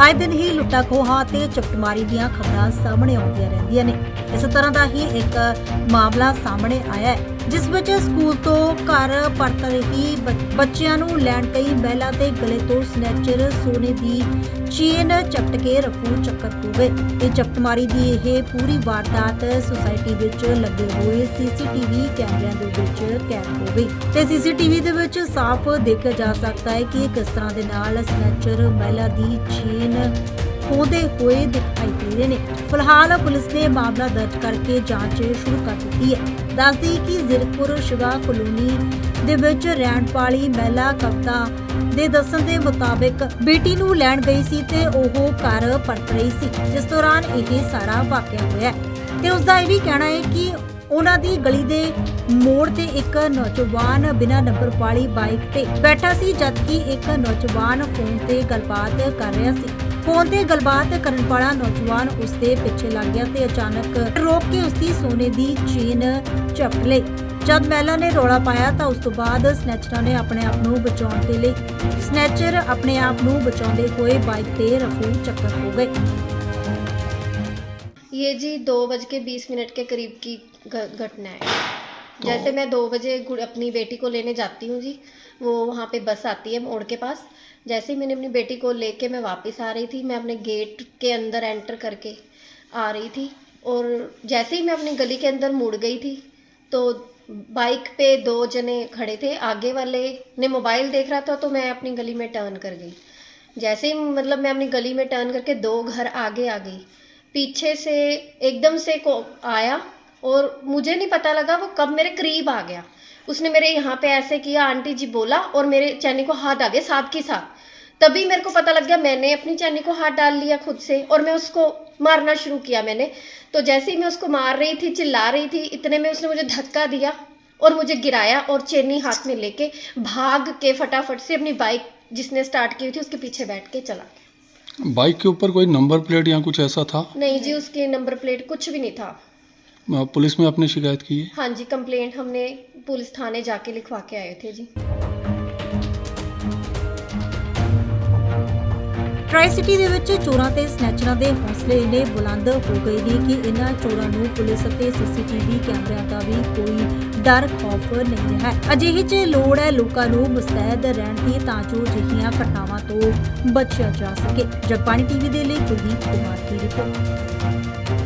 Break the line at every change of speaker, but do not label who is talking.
ਆਏ ਦਿਨ ਹੀ ਲੁੱਟਾ ਖੋਹਾਂ ਤੇ ਚਪਟਮਾਰੀ ਦੀਆਂ ਖਬਰਾਂ ਸਾਹਮਣੇ ਆਉਂਦੀਆਂ ਰਹਿੰਦੀਆਂ ਨੇ। ਇਸ ਤਰ੍ਹਾਂ ਦਾ ਹੀ ਇੱਕ ਮਾਮਲਾ ਸਾਹਮਣੇ ਆਇਆ ਹੈ। ਜਿਸ ਵਿੱਚ ਸਕੂਲ ਤੋਂ ਘਰ ਪਰਤ ਰਹੀ ਬੱਚਿਆਂ ਨੂੰ ਲੈਣ ਗਈ ਮਹਿਲਾ ਤੇ ਗਲੇ ਤੋਂ ਸਨੈਚਰ ਸੋਨੇ ਦੀ ਚੇਨ ਚਪਟ ਕੇ ਰਫੂ ਚੱਕਰ ਹੋ ਗਏ। ਇਹ ਚਪਟਮਾਰੀ ਦੀ ਇਹ ਪੂਰੀ ਵਾਰਦਾਤ ਸੁਸਾਇਟੀ ਵਿੱਚ ਲੱਗੇ ਹੋਏ ਸੀਸੀਟੀਵੀ ਕੈਮਰਿਆਂ ਦੇ ਵਿੱਚ ਕੈਦ ਹੋ ਗਈ। ਤੇ ਸੀਸੀਟੀਵੀ ਦੇ ਵਿੱਚ ਸਾਫ਼ ਦੇਖਿਆ ਜਾ ਸਕਦਾ ਹੈ ਕਿ ਕਿਸ ਤਰ੍ਹਾਂ ਦੇ ਨਾਲ ਸਨੈਚਰ ਮਹਿਲਾ ਦੀ ਚੇਨ ਖੋਦੇ ਹੋਏ ਦਿਖਾਈ ਦੇ ਰਹੇ ਨੇ। ਫਿਲਹਾਲ ਪੁਲਿਸ ਨੇ ਮਾਮਲਾ ਦਰਜ ਕਰਕੇ ਜਾਂਚ ਸ਼ੁਰੂ ਕਰ ਦਿੱਤੀ ਹੈ। ਦੱਸਦੀ ਕਿ ਜ਼ੀਰਕਪੁਰ ਸ਼ਿਵਾ ਕਲੋਨੀ ਦੇ ਵਿੱਚ ਰਹਿਣ ਵਾਲੀ ਮਹਿਲਾ ਕਵਿਤਾ ਦੇ ਦੱਸਣ ਦੇ ਮੁਤਾਬਿਕ ਬੇਟੀ ਨੂੰ ਲੈਣ ਗਈ ਸੀ ਤੇ ਉਹ ਘਰ ਪਰਤ ਰਹੀ ਸੀ, ਜਿਸ ਦੌਰਾਨ ਇਹ ਸਾਰਾ ਵਾਕਿਆ ਹੋਇਆ ਹੈ। ਤੇ ਉਸ ਦਾ ਇਹ ਵੀ ਕਹਿਣਾ ਹੈ ਕਿ ਉਹਨਾਂ ਦੀ ਗਲੀ ਦੇ ਮੋੜ ਤੇ ਇੱਕ ਨੌਜਵਾਨ ਬਿਨਾਂ ਨੰਬਰ ਵਾਲੀ ਬਾਈਕ ਤੇ ਬੈਠਾ ਸੀ, ਜਦਕਿ ਇੱਕ ਨੌਜਵਾਨ ਫੋਨ ਤੇ ਗੱਲਬਾਤ ਕਰ ਰਿਹਾ ਸੀ। ਫੋਨ ਤੇ ਗੱਲਬਾਤ ਕਰਨ ਵਾਲਾ ਨੌਜਵਾਨ ਉਸ ਦੇ ਪਿੱਛੇ ਲੱਗ ਗਿਆ ਤੇ ਅਚਾਨਕ ਰੋਕ ਕੇ ਉਸ ਦੀ ਸੋਨੇ ਦੀ ਚੇਨ ਝਪਟ ਲਈ ਜਦ ਮਹਿਲਾ ਨੇ ਰੋਲਾ ਪਾਇਆ ਤਾਂ ਉਸ ਤੋਂ ਬਾਅਦ ਸਨੈਚਰਾਂ ਨੇ ਆਪਣੇ ਆਪ ਨੂੰ ਬਚਾਉਣ ਦੇ ਲਈ ਸਨੈਚਰ ਆਪਣੇ ਆਪ ਨੂੰ ਬਚਾਉਂਦੇ ਹੋਏ ਬਾਈਕ ਤੇ ਰਫੂ ਚੱਕਰ ਹੋ ਗਏ
ये जी दो बज के बीस मिनट के करीब की घ- घटना है जैसे मैं दो बजे गुड़- अपनी बेटी को लेने जाती हूँ जी वो वहाँ पे बस आती है मोड़ के पास जैसे ही मैंने अपनी बेटी को लेके मैं वापस आ रही थी, मैं अपने गेट के अंदर एंटर करके आ रही थी और जैसे ही मैं अपनी गली के अंदर मुड़ गई थी तो बाइक पे दो जने खड़े थे। आगे वाले ने मोबाइल देख रहा था तो मैं अपनी गली में टर्न कर गई। जैसे ही मतलब मैं अपनी गली में टर्न करके दो घर आगे आ गई। पीछे से एकदम से को आया और मुझे नहीं पता लगा वो कब मेरे करीब आ गया। उसने मेरे यहाँ पे ऐसे किया आंटी जी बोला और मेरे चैनी को हाथ आ गया साथ के साथ। तभी मेरे को पता लग गया मैंने अपनी चैनी को हाथ डाल लिया खुद से और मैं उसको मारना शुरू किया मैंने। तो जैसे ही मैं उसको मार रही थी चिल्ला रही थी इतने में उसने मुझे धक्का दिया और मुझे गिराया और चेनी हाथ में लेके भाग के फटाफट से अपनी बाइक जिसने स्टार्ट की हुई थी उसके पीछे बैठ के चला
बाइक के ऊपर कोई नंबर प्लेट या कुछ ऐसा था?
नहीं जी उसके नंबर प्लेट कुछ भी नहीं था।
अ, पुलिस में आपने शिकायत की है
हाँ जी कंप्लेंट हमने पुलिस थाने जाके लिखवा के आए थे जी
ਟ੍ਰਾਈ ਸਿਟੀ ਦੇ ਵਿੱਚ ਚੋਰਾਂ ਤੇ ਸਨੈਚਰਾਂ ਦੇ ਹੌਸਲੇ ਇੰਨੇ ਬੁਲੰਦ ਹੋ ਗਏ ਨੇ ਕਿ ਇਹਨਾਂ ਚੋਰਾਂ ਨੂੰ ਪੁਲਿਸ ਅਤੇ ਸੀਸੀਟੀਵੀ ਕੈਮਰਿਆਂ ਦਾ ਵੀ ਕੋਈ ਡਰ ਖੌਫ ਨਹੀਂ ਹੈ ਅਜਿਹੇ 'ਚ ਲੋੜ ਹੈ ਲੋਕਾਂ ਨੂੰ ਮੁਸਤੈਦ ਰਹਿਣ ਦੀ ਤਾਂ ਜੋ ਅਜਿਹੀਆਂ ਘਟਨਾਵਾਂ ਤੋਂ ਬਚਿਆ ਜਾ ਸਕੇ ਜਗਬਾਣੀ ਟੀਵੀ ਦੇ ਲਈ ਕੁਲਦੀਪ ਕੁਮਾਰ ਦੀ ਰਿਪੋਰਟ